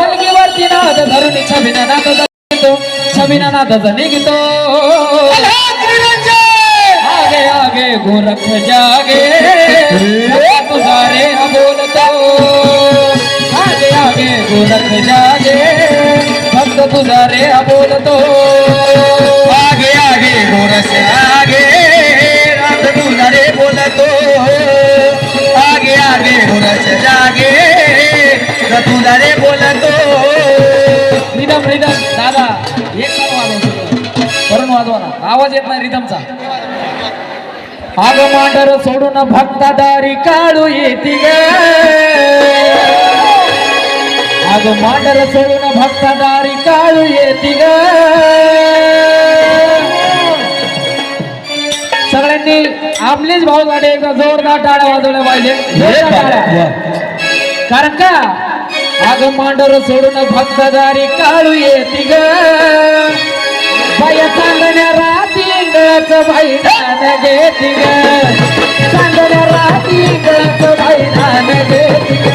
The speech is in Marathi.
हलगीवरती नाद धरून छबिना नाद निघतो छबिना नाद निघतो आगे आगे गोरख जागे तुझा रे बोलतो. आगे आगे गोरख जागे भक्त तुझा रे बोलतो. आगे आगे गोरस आगे रात तुझा रे बोलतो. आगे बोलत जागे. तुला रे बोलतो. रिदम रिदम दादा एक वाजव करून वाजवा ना. आवाज येत नाही रिदमचा आग मांडर सोडून भक्तादारी काळू येती ग आग मांडर सोडून भक्तदारी काळू येती ग सगळ्यांनी आपलेच भाऊसाठी एकदा जोरदार टाळ्या वाजवल्या पाहिजे. कारण का? आग मांडर सोडून भक्तदारी काळू येती ग. बाय चांदण्या राती गळच बाई धान घेती ग. चांदण्या राती गळच बाई धान घेती